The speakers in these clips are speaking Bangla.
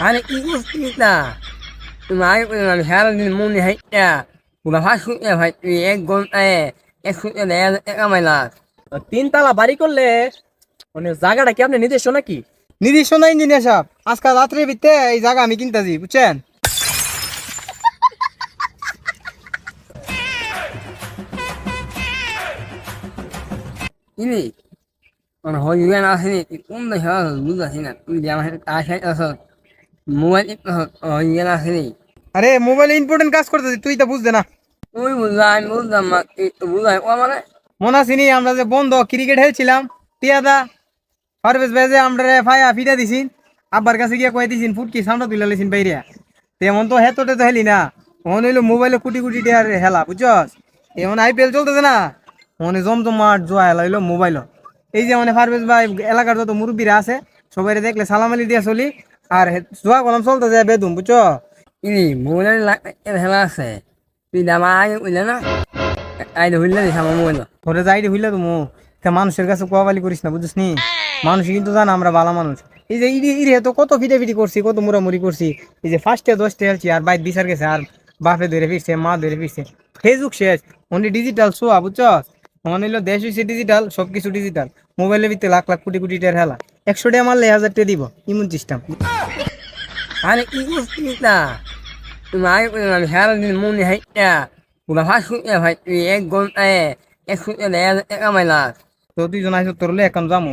আরে কি করছিস না তুমি আগে করে সারাদিন মনে হাইটা পুরো ফাঁস করতে ভাই তুই এক ঘন্টায় এক সূত্রে দেড় হাজার টাকা মাইলাস তিন তালা বাড়ি করলে মানে জায়গাটা কি আপনি নিজস্ব নাকি নির্দিষ্ট না ইঞ্জিনিয়ার সাহেব আজকাল রাত্রে ভিত্তে এই জায়গা আমি কিনতেছি বুঝছেন কিনি মানে হইবেন আসেনি কোন আস বুঝতেছি না তুই যে আমার সাথে তার সাথে মোবাইল হইবেন আসেনি আরে মোবাইলে ইম্পর্টেন্ট কাজ করতেছি তুই তো বুঝতে না। তুই বুঝলাম বুঝলাম না তুই তো বুঝাই ও মানে মনে আসিনি আমরা যে বন্ধ ক্রিকেট খেলছিলাম টিয়াদা পারভেজ ভাই যে আমরা ফায়া ফিটা দিছিন আব্বার কাছে গিয়ে কয়ে দিছিন ফুটকি সামনে তুলে লেছিন বাইরে। তেমন তো হেতোটে তো হেলি না। মনে হইল মোবাইলে কুটি কুটি টিয়ার হেলা বুঝছস? এমন আইপিএল চলতেছে না। মনে জমজমাট জোয়া হেলা হইল মোবাইল এই যে মানে পারভেজ ভাই এলাকার যত মুরব্বীরা আছে সবাই দেখলে সালাম আলি দিয়ে চলি। আর জোয়া কলম চলতেছে বেদুম বুঝছ কিনি মোবাইল আছে। তুই দামা আগে বুঝলে না? আইলে হইলে দিস আমার মোবাইল ধরে যাই হইলে তো মো মানুষের কাছে কোয়াবালি করিস না বুঝছিস নি? মানুষ কিন্তু জানা আমরা ভালো মানুষ। এই যে ইরি ইরে তো কত ফিটে ফিটি করছি কত মুড়ামুড়ি করছি। এই যে ফার্স্টে দশটা খেলছি আর বাইর বিচার গেছে আর বাপে ধরে ফিরছে মা ধরে ফিরছে। ফেসবুক শেষ অনলি ডিজিটাল শোয়া বুঝছস মনে হইল দেশ হইছে ডিজিটাল সব কিছু ডিজিটাল মোবাইলের ভিতরে লাখ লাখ কোটি কোটি টাকার হেলা। একশো টাকা মারলে হাজার টাকা দিব ইমন সিস্টেম আরে কি করছিস না। তুমি আগে আমি সারাদিন মনে হাইটা পুরো ফাঁস করতে ভাই তুই এক ঘন্টায় এক দেড় হাজার টাকা মাইলাস তো দুইজন আইসো তোর এখন যামু।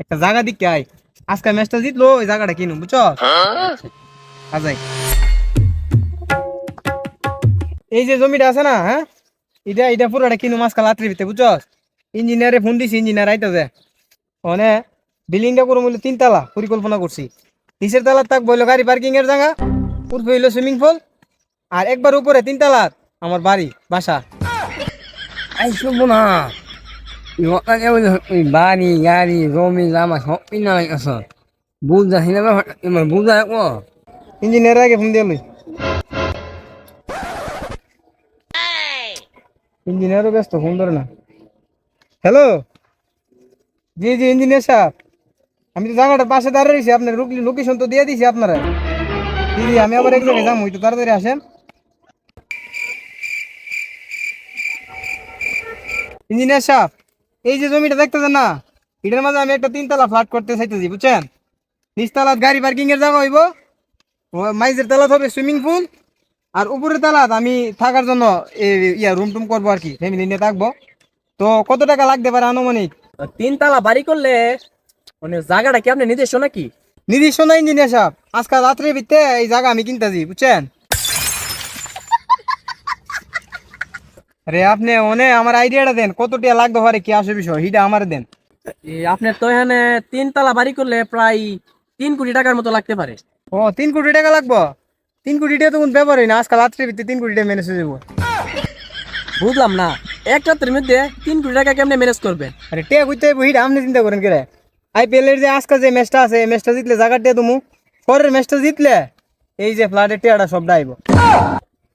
একটা জায়গা দিকে আয়। আজকে ম্যাচটা জিতলো ওই জায়গাটা কিনু বুঝছস আজাই এই যে জমিটা আছে না হ্যাঁ? এটা এটা পুরোটা কিনু মাঝখান লাত্রির ভিতরে বুঝছস ইঞ্জিনিয়ারে ফোন দিছি ইঞ্জিনিয়ার আইতে যে মানে বিল্ডিংটা করে মূল্য তিনতলা পরিকল্পনা করছি। নিচের তালার তাক বইলো গাড়ি পার্কিং এর জায়গা উর্ফে হইল সুইমিং পুল আর একবার উপরে তিনতলার আমার বাড়ি বাসা। আই শুভ না। বলে বাড়ি গাড়ি জমি জামা সব কিনা লাগাস বুঝাছি না ব্যাপারটা তোমার বুঝাই ও। ইঞ্জিনিয়ার আগে ফোন দিয়ে ইঞ্জিনিয়ারও ব্যস্ত ফোন ধরে না। হ্যালো? জি জি ইঞ্জিনিয়ার সাহেব। আমি তো জায়গাটার পাশে দাঁড়িয়ে রয়েছি, আপনার লোকেশন তো দিয়ে দিছি আপনারা। জি আমি আবার এক জায়গায় যাব, একটু তাড়াতাড়ি আসেন। ইঞ্জিনিয়ার সাহেব, এই যে জমিটা দেখতেছেন না, এটার মাঝে আমি একটা তিনতলা ফ্ল্যাট করতে চাইতেছি, বুঝছেন? নিচতলাত গাড়ি পার্কিং এর জায়গা হইব। মাইজের তালাত হবে সুইমিং পুল আর উপরের তালাত আমি থাকার জন্য ইয়া রুম টুম করব আর কি ফ্যামিলি নিয়ে থাকব। তো কত টাকা লাগতে পারে আনুমানিক? তিন তালা বাড়ি করলে মানে জায়গাটা কি আপনি নিজস্ব নাকি? নির্দিষ্ট না ইঞ্জিনিয়ার সাহেব। আজকাল রাত্রে ভিত্তে এই জায়গা আমি কিনতেছি বুঝছেন? আরে আপনি ওনে আমার আইডিয়াটা দেন কত টাকা লাগতে পারে কি আসে বিষয় হিটা আমার দেন। আপনার তো এখানে তিন তালা বাড়ি করলে প্রায় তিন কোটি টাকার মতো লাগতে পারে। ও তিন কোটি টাকা লাগবো? তিন কোটি টাকা তো কোনো ব্যাপার হয় না আজকাল রাত্রে ভিত্তে তিন কোটি টাকা ম্যানেজ হয়ে যাব। বুঝলাম না এক রাতের মধ্যে তিন কোটি টাকা কেমনে ম্যানেজ করবেন? আরে টেক হইতে হিট আপনি চিন্তা করেন কে আইপিএল এর যে আজকাল যে ম্যাচটা আছে এই ম্যাচটা জিতলে জায়গা টিয়া তুমি পরের ম্যাচটা জিতলে এই যে ফ্লাডের টিয়াটা সব ডাইব।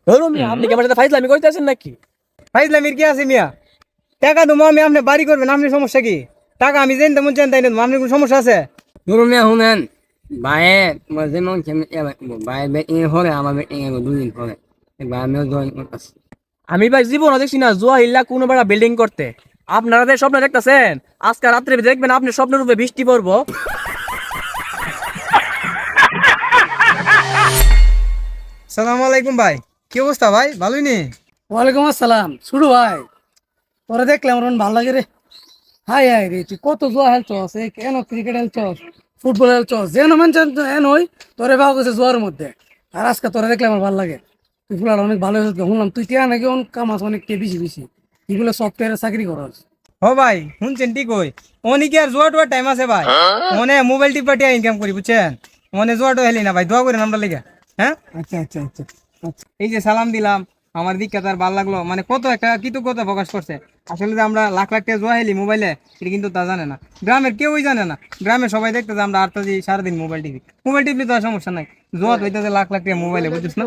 ধরুন মিয়া, আপনি কি আমার সাথে ফাইজলামি করতেছেন নাকি? ফাইজলামির কি আছে মিয়া? টাকা তুমি আমি আপনি বাড়ি করবেন আপনি সমস্যা কি? টাকা আমি জানি তেমন চান তাই না আপনি কোনো সমস্যা আছে? ধরুন না শুনেন বায়ে তোমার যেমন কেমন বায়ে ব্যাটিং এ হলে আমার ব্যাটিং এ দুদিন পরে। এবার আমিও জয়েন করতেছি। আমি ভাই জীবন দেখছি না জুয়া হিল্লা কোনো বেড়া বিল্ডিং করতে। আপনারা যে স্বপ্ন দেখতেছেন আজকে রাত্রে দেখবেন আপনি স্বপ্নের রূপে বৃষ্টি পড়ব। সালাম আলাইকুম ভাই কি অবস্থা ভাই? ভালোই নি? ওয়ালাইকুম আসসালাম শুরু ভাই। তোরা দেখলে আমার ভালো লাগে রে। হাই হাই রে তুই কত জোয়া খেলছস এই কেন ক্রিকেট খেলছস ফুটবল খেলছস যেন মান চান এন হই তোরে ভাগ গেছে জোয়ার মধ্যে। আর আজকে তোরে দেখলে আমার ভালো লাগে। তুই ফুলার অনেক ভালো হয়েছে শুনলাম তুই টিয়া নাকি অনেক কামাস অনেক কে বেশি বেশি। এগুলো সফটওয়্যারে চাকরি করস ও ভাই শুনছেন ঠিক ওই আর জোয়া টোয়ার টাইম আছে ভাই? মনে মোবাইল ইনকাম করি বুঝছেন? মনে জোয়া টো হেলি না ভাই দোয়া করেন আমরা লেগে। হ্যাঁ? আচ্ছা আচ্ছা আচ্ছা আচ্ছা। এই যে সালাম দিলাম আমার দিকটা তার ভালো লাগল। মানে কত একটা কৃতজ্ঞতা প্রকাশ করছে। আসলে যে আমরা লাখ লাখ টাকা জোয়া হেলি মোবাইলে এটা কিন্তু তা জানে না। গ্রামের কেউই জানে না। গ্রামের সবাই দেখতে যে আমরা আটটা সারাদিন মোবাইল টিভি মোবাইল টিভি তো আর সমস্যা নাই। জোয়া তো হইতেছে লাখ লাখ টাকা মোবাইলে বুঝছিস না?